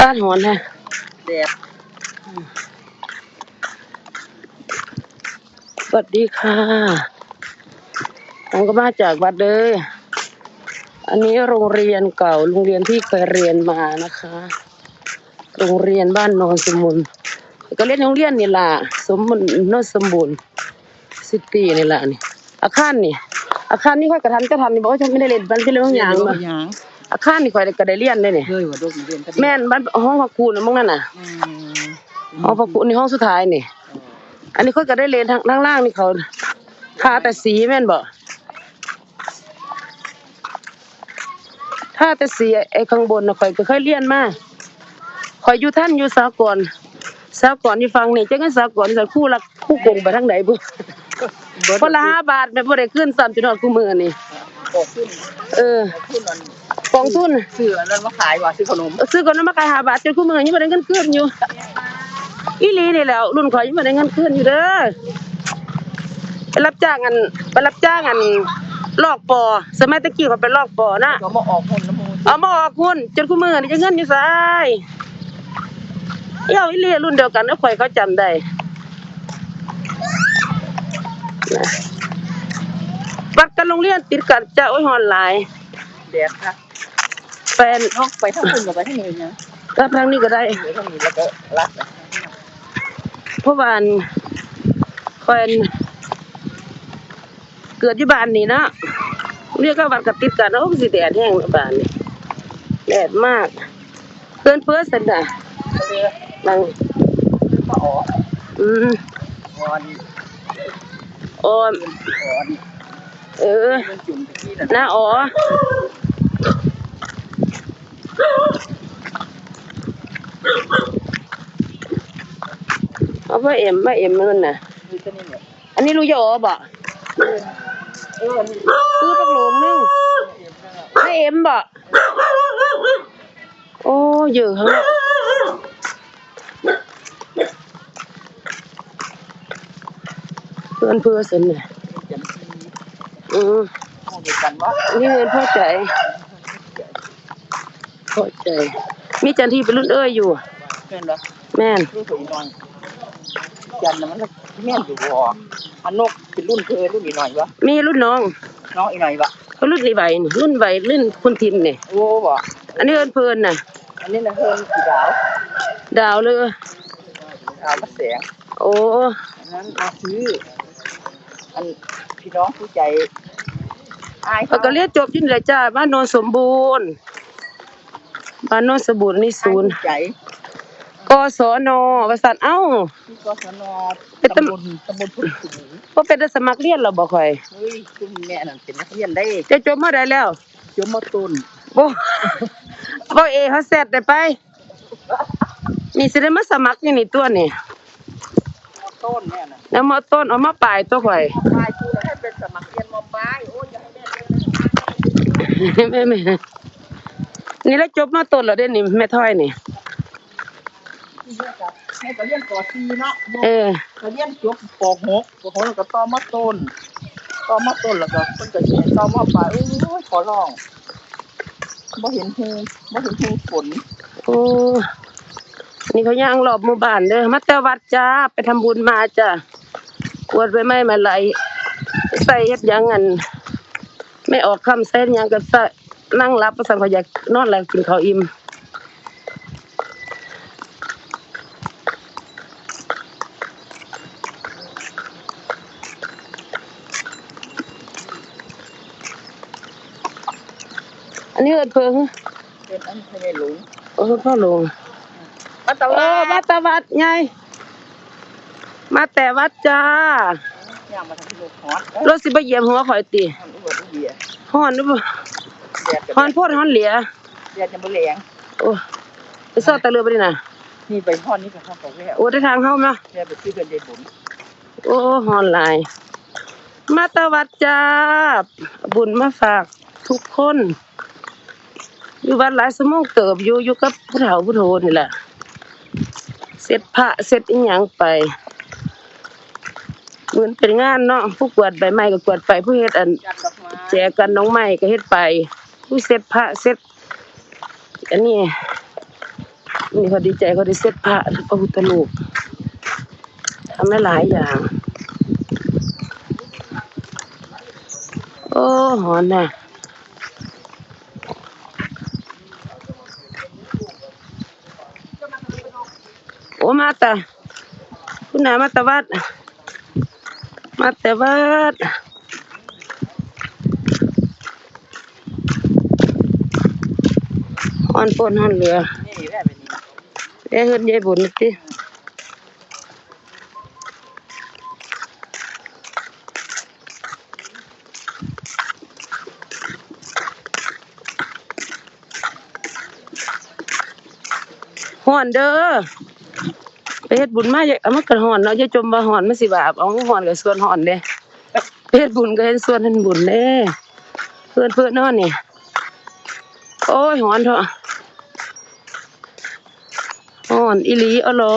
บ้านหอนฮะแดดสวัสดีค่ะผมก็มาจากวัดเลยอันนี้โรงเรียนเก่า โรงเรียนที่เคยเรียนมานะคะ โรงเรียนบ้านโนนสมุนก็เรียนโรงเรียนนี่ล่ะ สมบูรณ์โนนสมบูรณ์ซิตี้นี่ล่ะนี่อาคารนี่อาคารนี่ค่อยกระทันกระทันนี่บอกว่าฉันไม่ได้เรียนบ้านที่เรื่องอย่างมามาหยัง อาคารนี่ค่อยก็ได้เรียนได้นี่เฮ้ยว่าโดนเรียนกันแม่นบ้านห้องพักครูนะมึงนั่นน่ะอืมห้องพักครูนี่ห้องสุดท้ายนี่ อันนี้ค่อยก็ได้เรียนทางล่างล่างนี่เขาทาแต่สีแม่นบ่ทาแต่สีไอ้ข้างบนน่ะข่อยก็เคยเรียนมาข่อยอยู่ท่านอยู่สากลสากลอยู่ฟังนี่จังไงสากลสันคู่ละคู่กงไปทางไหนบุคนละห้าบาทแม่บ่ได้ขึ้นซ้ำจุดฮอดคู่มือนี่บอกขึ้นเออบอกขึ้นนั่น กองทุนซื้ออันนั้นมาขายว่ะซื้อขนมซื้อก่อนนั้นมาขายห้าบาทจนคู่มือยังบ่ได้เงินคืนอยู่อีหลีนี่แหล้วรุ่นข่อยยังบ่ได้เงินคืนอยู่เด้อไปรับจ้างอันไปรับจ้างอันลอกปอสมัยตะกี้ก็เป็นลอกปอนะก็มาออกคนน้ำมูลเอามาออกคุณจนคู่มือนี่จะเงินอยู่ไสายเอ้าอีหลีรุ่นเดียวกันเด้อข่อยเขาจำได้นะวัดกับโรงเรียนติดกันจ้ะโอ้ยฮอนหลายแดดนะแฟนนอกไปทั้งคุณกับไปทั้งนี้นะก็ทางนี้ก็ได้เดี๋ยวทั้งนี้แล้วก็รัดไปเพราะว่าอันคอยอันเกิดที่บ้านนี่เนาะเรียกก็บัดกับติดกันโอ้สิแดดแห้งบ้านนี่แดดมากเกินเพื่อสันน่ะเรือนังมาออกอืมอ่อนออมอ่อนเออมันจุ่มตะกี้น่ะหน้าอ๋อ เอาพ่อเอ็มพ่อเอ็มมันน่ะคือตัวนี้เนี่ยอันนี้รู้จะอ๋อบ่เออนี่คือปักหลงนึงให้เอ็มบ่โอ้เยอะข้างนอกเพื่อนเพื่อนสนเนี่ยจันทีอืมมองเดียวกันว่านี่เงินพ่อใจ พ่อใจมีจันทีเป็นรุ่นเอ้ยอยู่เป็นเหรอแม่นรู้สึกหน่อยจันน่ะมันก็แม่นอยู่บ่อันนกเป็นรุ่นเคยรุ่นอีกหน่อยวะมีรุ่นน้องน้องอีกหน่อยวะเขารุ่นนี้ใบนี่รุ่นใบรุ่นคุณทิมเนี่ยโอ้บ่อันนี้เอินเพลินน่ะ อันนี้นะเพิ่นสีดาวดาวเลยดาวมะแสงโอ้อันนั้นมาซื้ออันพี่น้องผู้ใจอายเขาก็เรียนจบอยินเลยจ้าบ้านโนนสมบูรณ์ บ้านโนนสมบูรณ์นี่ศูนย์ใจกศนบริษัทเอ้าที่กศนเป็นตำตำบลตำบลพุทธสูงบ่เป็นได้สมัครเรียนหรอบ่ค่อยเฮ้ยคุณแม่นั่นเป็นนักเรียนได้จะจบเมื่อใดแล้วจบมต้นบ่บ่เอเขาเสร็จได้ไป นี่สิได้มาสมัครนี่นี่ตัวนี่มต้นแม่น่ะแล้วมาต้นเอามาปลายตัวข่อยปลายคือให้เป็นสมัครเรียนมปลายโอ้ยอย่าให้แม่เลยแม่แม่ นี่แล้วจบมาต้นแล้วเด้นี่แม่ท้อยนี่ให้ก็เรียนป .4 เนาะเออก็เรียนจบป .6 ป .6 แล้วก็ต่อมต้นต่อมต้นแล้วก็เพิ่นก็สิให้ต่อมปลายโอ้ยขอร้องบ่เห็นฮูบ่เห็นฮูฝนโอ้นี่เขาย่างรอบหมู่บ้านเด้อมาแต่วัดจ้าไปทำบุญมาจ้ากวดใบไม้มาไหลใส่เฮ็ดหยังอันไม่ออกคำเส้นหยังก็ใส่ นั่งรับประสังเขาอยากนอนแล้วกินข้าวอิ่มอันนี้เอิดเพิงเป็นอันพญาหลวงโอ้พ่อหลวงมาตะเอวัอมาดแต่วัดไง มาแต่วัดจ้าย่างมาทำที่โลกฮอตรถสิไปเหยียบหัวข่อยตี ทำอุบัติเหตุฮ้อนหรือเปล่าแดด ฮ้อนโพดฮ้อนเหลียแดดจะบ่แรงโอ้ไปซอดตะเรือไปดิน่ะนี่ไปฮอดนี่ก็เข้าไปแล้วโอ้ได้ทางเข้ามาแดดไปซื้อกันได้บุญโอ้ฮ้อนหลายมาแตะวัดจ้าบุญมาฝากทุกคน อยู่วัดหลายสมองเติบอยู่อยู่กับผู้เฒ่าผู้โทนี่แหละเสร็จพระเสร็จอีหยังไปเหมือนเป็นงานเนาะผู้กวาดใบไม้ก็กวาดไปผู้เฮ็ดอันจัดดอกไม้แจกกันน้องใหม่ก็เฮ็ดไป ผู้เสร็จพระเสร็จอันนี้นี่เขาดีใจเขาได้เซ็ตพระพระพุทธรูปทำได้หลายอย่าง โอ้หอนน่ะโอ้มาแต่คุณนามาแต่วัด มาแต่วัด อนปนฮอนเรือแหละเป็นนี้เอ้เฮินยายบุญติฮ้อนเด้อไปเฮ็ดบุญมาอย่าเอามากันฮ้อนเนาะอย่าจมว่าฮ้อนมันสิบาปเอาฮ้อนกับส่วนฮ้อนเด้ไปเฮ็ดบุญก็เฮ็ดส่วนเฮ็ดบุญเด้เพื่อนเพื่อนนอนนี่โอ้ยฮ้อนเถอะ อนอีหลีอเหรอ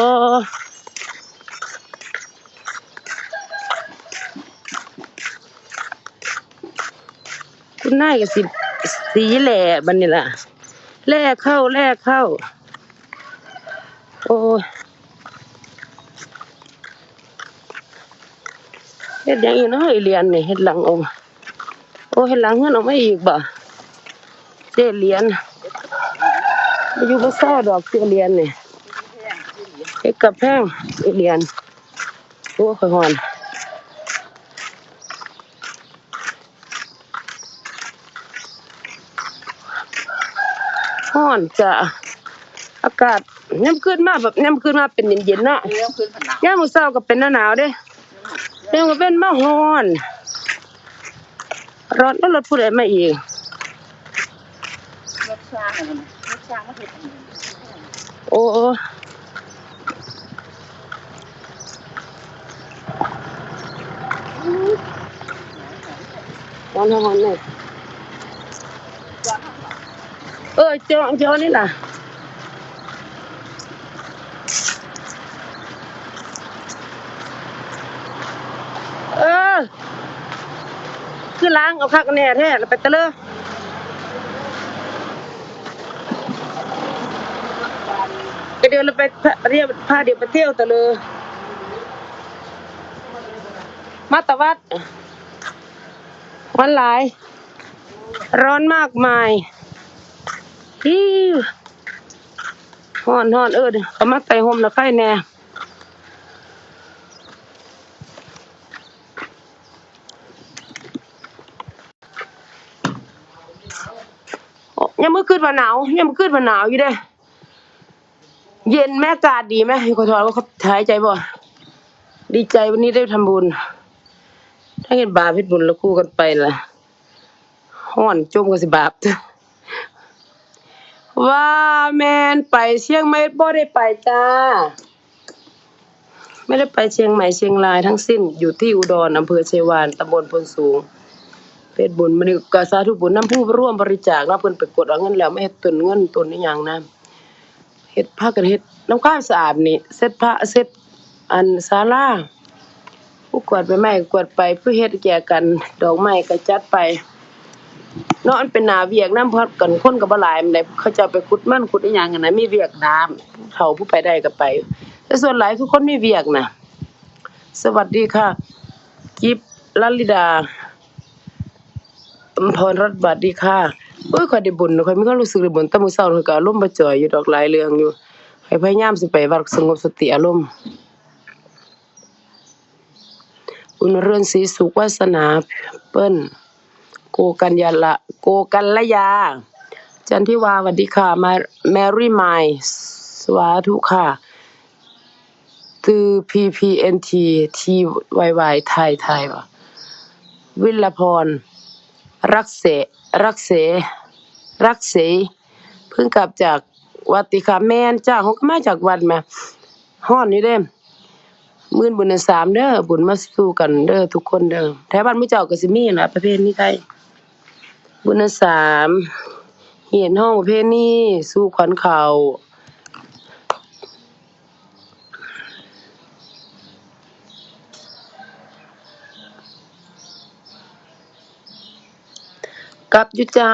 คุณนายก็สิสีแหล่บัดนี้ล่ะแลกเข้าแลกเข้า โอ้ยเฮ็ดยังอีกเนาะไอเรียนนี่เฮ็ดหลังองโอ้เฮ็ดหลังเงินออกมาอีกบ่เจ๊เหรียญมาอยู่บ่ซ่าดอกเจ๊เหรียญนี่ เฮ็ดกับแพงไอเรียนโอ้ค่อยฮ้อนฮ้อนจ้ะอากาศยามขึ้นมาแบบยามขึ้นมาเป็นเย็นๆเนาะเรื่องขึ้นผนังยามมื้อเช้าก็เป็นหน้าหนาวเด้ยังก็เป็นมาฮ้อนร้อนแล้วรถผู้ใดมาอีกรถช้างอะไรนะรถช้างมาเห็ดอันนี้โอ้ โอ้ร้อนร้อนเนี่ยเออจองจองนี่ล่ะเออ คือล้างเอาคักแน่แท้แล้วไปตะเลยไปเดินแล้วไปเรียกพาเดี๋ยวไปเที่ยวตะเลยมาตะวัด วันหลาย ร้อนมากมายฮิวฮ้อนฮ้อนเออเดี๋ยวเขามาไต่ห่มแล้วใครแน่ยังมื่อคืนว่าหนาวยังมื่อคืนว่าหนาวอยู่เด้เย็นแม่กาศดีไหมขอโทษว่าเขาหายใจบ่ดีใจวันนี้ได้ทำบุญ เห็นบาปเฮ็ดบุญแล้วคู่กันไปล่ะห้อนจมก็สิบาปว่าแมนไปเชียงใหม่บ่ได้ไปจ้า ไม่ได้ไปเชียงใหม่เชียงรายทั้งสิ้นอยู่ที่อุดรอำเภอเชยวานตำบลพลสูงเพชรบุญมันก็สาธุบุญน้ำผู้ร่วมบริจาคแล้วเพิ่นไปกดเอาเงินแล้วไม่เฮ็ดตุนเงินตุนอีหยังนะเฮ็ดผ้ากันเฮ็ดน้ำข้าวสะอาดนี่เซ็ตผ้าเซ็ตอันศาลา ผู้กวาดใบไม้ก็กวาดไป ผู้เฮ็ดแก่กัน ดอกไม้ก็จัดไป เนาะ มันเป็นหนาเวียกน้ำพัดกันคนก็บ่หลายมันได้เขาจะเอาไปขุดมันขุดอีหยังกันนะ มีเวียกน้ำเขาผู้ไปได้ก็ไป แต่ส่วนหลายทุกคนมีเวียกนะสวัสดีค่ะ กิฟลลิดา อำพรรัตน์บัดดีค่ะ โอ้ยข่อยได้บุญข่อยมีความรู้สึกได้บุญแต่มื้อเช้าข่อยก็อารมณ์บ่จ่อยอยู่ดอกหลายเรื่องอยู่ให้พยายามสิไปวัดสงบสติอารมณ์ อุ่นเรือนศรีสุขวาสนาเปิ้นโกกัญญาละโกกัลยา จันทิวาสวัสดีค่ะมาแมรี่ไมสวาธุค่ะตือ PPNT TYY ไทยไทยวะวิลพร รักเสรักเสรักเสเพิ่งกลับจากวัดติค่ะแม่นจ้าเขาก็มาจากวัดแม่ฮ้อนนี่เด้ มื่นบุญเดือนสามเด้อบุญมาสู้กันเด้อทุกคนเด้อแถวบ้านมื้อเจ้าก็สิมีล่ะประเพณีไทยบุญสามเหียนห้องประเพณีสู่ขวัญเขากลับยู่จ้า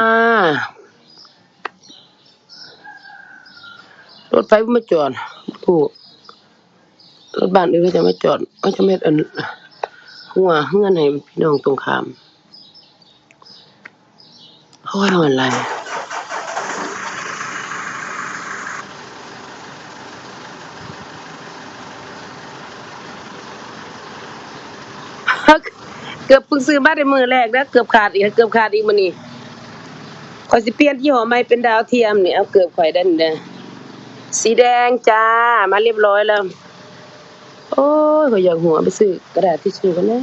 รถไฟมาจอดผู้ รถบ้านอื่นก็จะไมาจอดก็จะไม่อันหัวเฮือนให้พี่น้องตรงข้ามโอ้ยมันไรเกือบเพิ่งซื้อมาได้มือแรกแล้วเกือบขาดอีกเกือบขาดอีกมื้อนี้ข่อยสิเปลี่ยนยี่หอใหม่เป็นดาวเทียมเนี่เอาเกือบข่อยด้นี่เด้อสีแดงจ้ามาเรียบร้อยแล้ว โอ้ยก็อยากหัวไปซื้อกระดาษทิชชู่กันนะ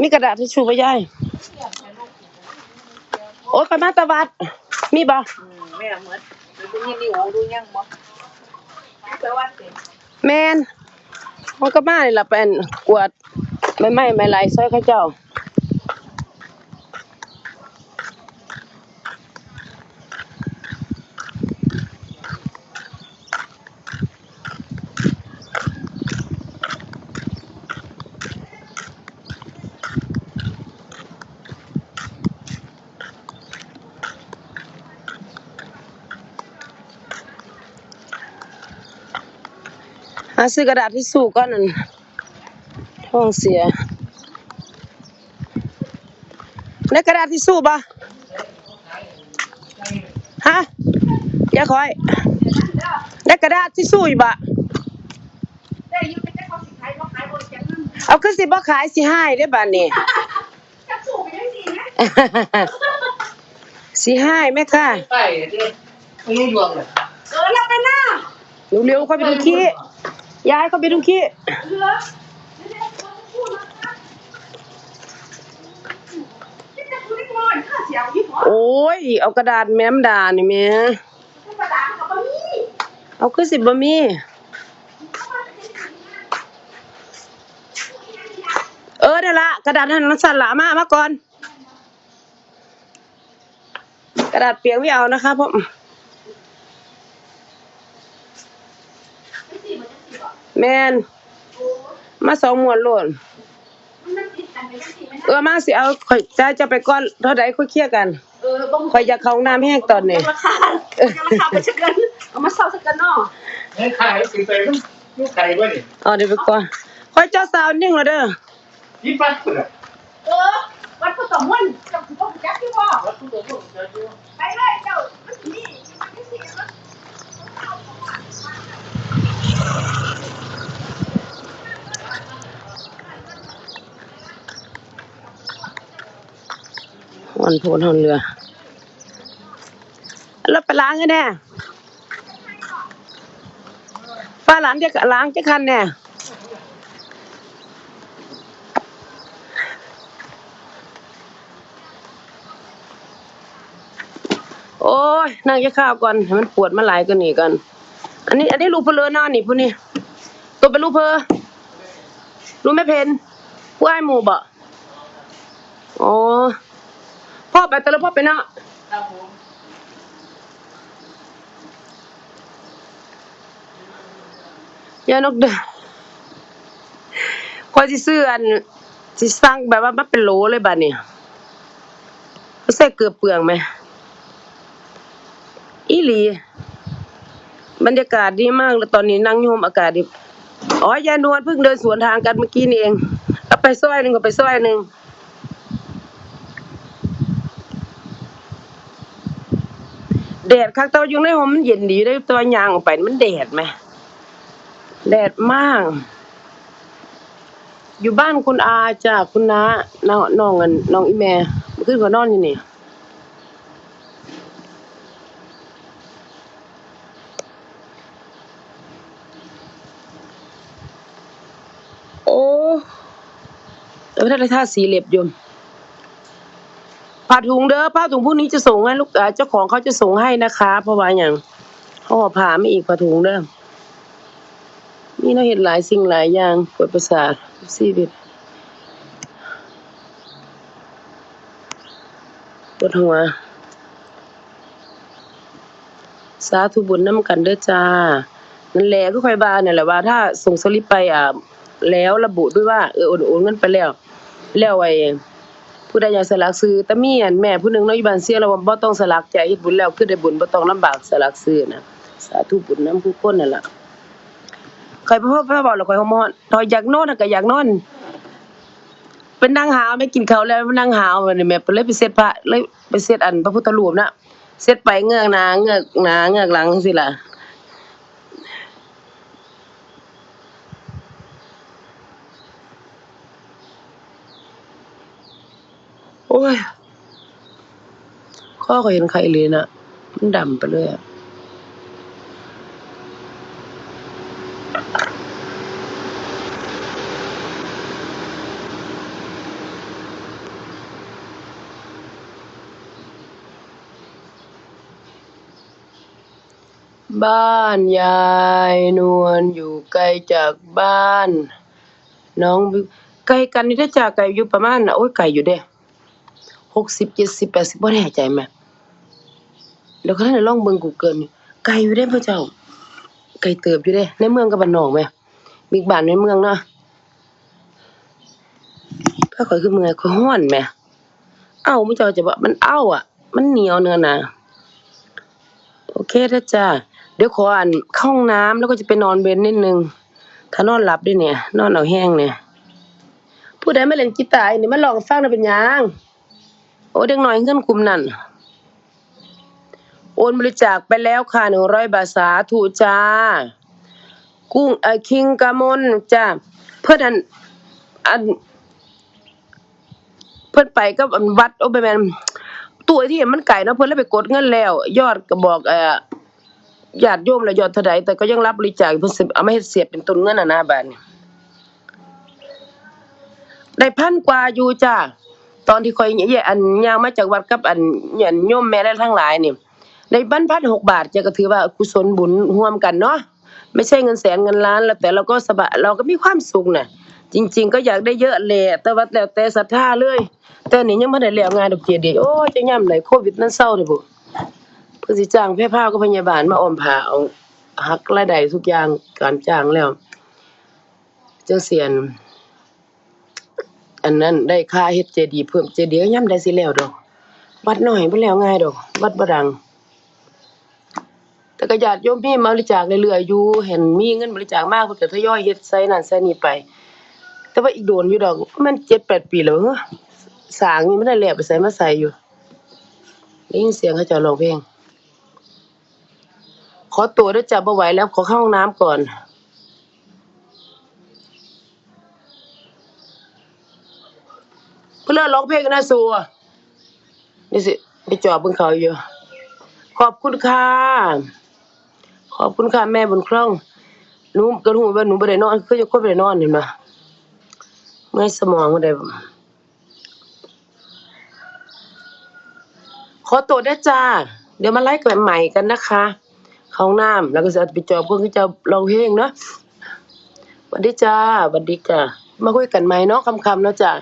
มีกระดาษทิชชู่บ่ยายโอ้ยข่อยมาตะวัด มีบ่อืมแม่เหมือนดูยังนี่โอ้ดูยังบ่ไปวัดสิแมนมันก็มานี่ล่ะเป็นกวดไม่ไหม้ไม่ไหลซอยข้าเจ้า หาซื้อกระดาษทิชชู่ก่อนนั่นท้องเสียได้กระดาษทิชชู่ปะฮะอย่าคอยได้กระดาษทิชชู่อยู่ปะได้อยู่เป็นเจ้าของสิขายบ่ขายบ่จังนั้นเอาขึ้นสิบ่ขายสิให้ได้อบาดนี้จักสู้ไปจังซี่นะสิให้แม่ค่ะใช่ที่ไม่ดวงเลยเออแล้วไปหน้าเร็วๆเข้าไปดูขี้ ยายเขาไปดูขี้เหลือเดี๋ยวๆขอพูดนะคะที่จะพูดได้ก่อนค่าเสียงยี่ห้อโอ้ย เอากระดาษแม้มด่านี่แม่ธรรมดาเขาก็มีเอาขึ้นสิบ่มีเออเดี๋ยวละกระดาษหันมันสั่นละมามาก่อน กระดาษเปียกไม่เอานะคะเพราะ แมนมาสองหมวดโหลดมันติดกันไปจังซี่มันเออมาสิเอาข่อยจะจะไปก่อนเท่าใดค่อยเคลียร์กันเออบ่ข่อยอยากเข้าห้องน้ำแห้งตอนนี้ ราคาราคาไปสักกันเอามาเซาสักกันเนาะให้ขายสีใส่ลูกไก่ด้วยนี่เอาเดี๋ยวไปก่อนข่อยเจ้าสาวนิ่งแล้วเด้อยี่ปัดเลยเออวัดพุทธมนต์เจ้าสิบ่รู้จักที่บ่แล้วทุกตัวทุกตัวไปเลยเจ้ามันสินี่มันสิมันวัน โพนหอนเรือแล้วไปล้างให้แน่ป้าหลานจะล้างจะคันแน่โอ้ยนั่งจะข้าวก่อนให้มันปวดมาหลายก็นี่กัน อันนี้ อันนี้ลูกเพลอนอนนี่ผู้นี่ตัวเป็นลูกเพอรู้ไหม่เพนผู้ไอ้หมูบ่อ๋อ พ่อไปแต่ละพ่อไปเนาะครับผมยานกเด้อพอยสิซื้ออันสิสั่งแบบว่ามันเป็นโหลเลยบัดนี้บ่ใส่เกลือเปลืองไหมอีหลีบรรยากาศดีมากเลยตอนนี้นั่งอยู่ห่มอากาศดีอ๋อยายนวลเพิ่งเดินสวนทางกันเมื่อกี้นี่เองเอาไปซอยหนึ่งก็ไปซอยหนึ่ง แดดคักแต่ว่าอยู่ในห้องมันเย็นดีอยู่ได้ตัวยางออกไปมันแดดไหมแดดมาก อยู่บ้านคุณอาจ้ะคุณน้าน้องน้องอันน้องอีแม่เมื่อคืนเขานอนอยู่นี่โอ้แต่ไม่ได้ท่าสีเล็บยม ผ้าถุงเด้อผ้าถุงพวกนี้จะส่งให้ลูกเจ้าของเขาจะส่งให้นะคะเพราะว่าอย่างเขาห่อผ้าไม่อีกผ้าถุงเด้อนี่เราเห็นหลายสิ่งหลายอย่างปวดประสาทชีวิตปวดหัวสาธุบุญน้ำกันเด้อจ้านั่นแหละก็ค่อยบาเนี่ยแหละว่า ถ้าส่งสลิปไปอ่าแล้วระบุด้วยว่าเออโอนโอนเงินไปแล้ว แล้วไอ้ ผู้ใดอยากสลักซื้อแต่มีอันแม่ผู้หนึงเนาะอยู่บ้านเสียแล้วว่าบ่ต้องสลักใจเฮ็ดบุญแล้วคือได้บุญบ่ต้องลำบากสลักซื้อนะสาธุบุญนํผู้คนนั่นล่ะค่อยพ่อพ่อบอกแล้วค่อยฮอมอนถอยอยากนอนน่ะก็อยากนอนเป็นนางหาวไม่กินข้าวแล้วนางหาวนี้แม่เลยไปเซ็ตพระเลยไปเซ็ตอันพระพุทธรูปน่ะเซ็ตไปเงือกหน้าเงือกหน้าเงือกหลังจังซี่ล่ะ โอ้ยข้อก็เห็นใครเลยนะมันดำไปเลยอะบ้านยายนวลอยู่ไกลจากบ้าน น้องไกลกันนี่ถ้าจากไกลอยู่ประมาณโอ้ยไกลอยู่เด้ หกสิบเจ็ดสิบแปดสิบบ่แน่ใจแม่แล้วก็ท่านได้ลองเบิ่ง Google นี่ไกลอยู่เด้พ่อเจ้า ไกลเติบอยู่เด้ ในเมืองกับบ้านนอกแม่มีบ้านในเมืองเนาะถ้าข่อยคือเมืองข่อยฮ้อนแม่เอ้ามื้อเจ้าจะว่ามันเอ้าอะ มันเหนียวเนื้อหนาโอเคเด้อจ้าเดี๋ยวขออันเข้าห้องน้ำแล้วก็จะไปนอนเว้นนิดนึง ถ้านอนหลับด้วยเนี่ย นอนเอาแห้งเนี่ย ผู้ใดมาเล่นกีตาร์นี่มาลองฟังนะเป็นยัง โอ้เด็กน้อยเงินกลุ่มนั่นโอนบริจาคไปแล้วค่ะหนึ่งร้อยบาทสาธุจ้า กุ้งเออคิงกามนจ้า เพื่อนอันอัน เพิ่อนไปกับอันวัดโอ้ไปแมนตัวที่เห็นมันไก่เนาะเพิ่อนเลยไปกดเงินแล้ว ยอดก็บอกเออญาติโยมแล้วยอดเท่าใดแต่ก็ยังรับบริจาคเพิ่นสิเอามาเฮ็ดเสียบเป็นต้นเงินน่ะนะบาดนี้ได้พันกว่าอยู่จ้า ตอนที่คอยแย่อัน ย่างมาจากวัดกับ อันเนี่ยโยมแม่และทั้งหลายนี่ ได้บันพันหกบาทจะก็ถือว่ากุศลบุญร่วมกันเนาะ ไม่ใช่เงินแสนเงินล้าน แล้วแต่เราก็สบาย เราก็มีความสุขน่ะ จริง ๆ ก็อยากได้เยอะแหละ แต่ว่าแล้วแต่ศรัทธาเลย แต่นี่ยังบ่ได้แล้วงานดอกเจดีย์โอ้ยจะย่ำไหนโควิดนั้นเศร้าเด้อบ่เพิ่นสิจ้างแพร่พาวกับพยาบาลมาอ้อมผ้าเอาหักรายได้ทุกอย่างการจ้างแล้วจังเสียน อันนั้นได้ค่าเฮ็ดเจดีย์เพิ่มเจดีย์ก็ย่ำได้สิแล้วดอก วัดน้อยบ่แล้วง่ายดอก วัดบ่ดัง แต่ก็ญาติโยมมีมาบริจาคเรื่อยๆอยู่เห็นมีเงินบริจาคมากเพิ่นก็ทยอยเฮ็ดใส่นั่นใส่นี่ไป แต่ว่าอีกโดนอยู่ดอกมัน7-8ปีแล้วเฮ้อสร้างนี่มันได้แล้วไปใส่มาใส่อยู่ได้ยินเสียงเขาเจ้าร้องเพลงขอตัวด้อจ้ะบ่ไหวแล้วขอเข้าห้องน้ำก่อน เพื่อนร้องเพลงกันนะสัวนี่สิไปจอบบิ่งเขาอยู่ขอบคุณค่ะขอบคุณค่ะแม่บุญคล่องหนูก็รู้ว่าหนูบ่ได้นอนคือจะคนบ่ได้นอนเห็นบ่เมื่อสมองบ่ได้ขอตัวด้จ้า เดี๋ยวมาไลฟ์กันใหม่กันนะคะเขาห้องน้ำแล้วก็จะไปจอบเพิ่นก็จะร้องเพลงเนาะสวัสดีจ้าสวัสดีจ้ามาคุยกันใหม่เนาะคำๆเนาะจ้า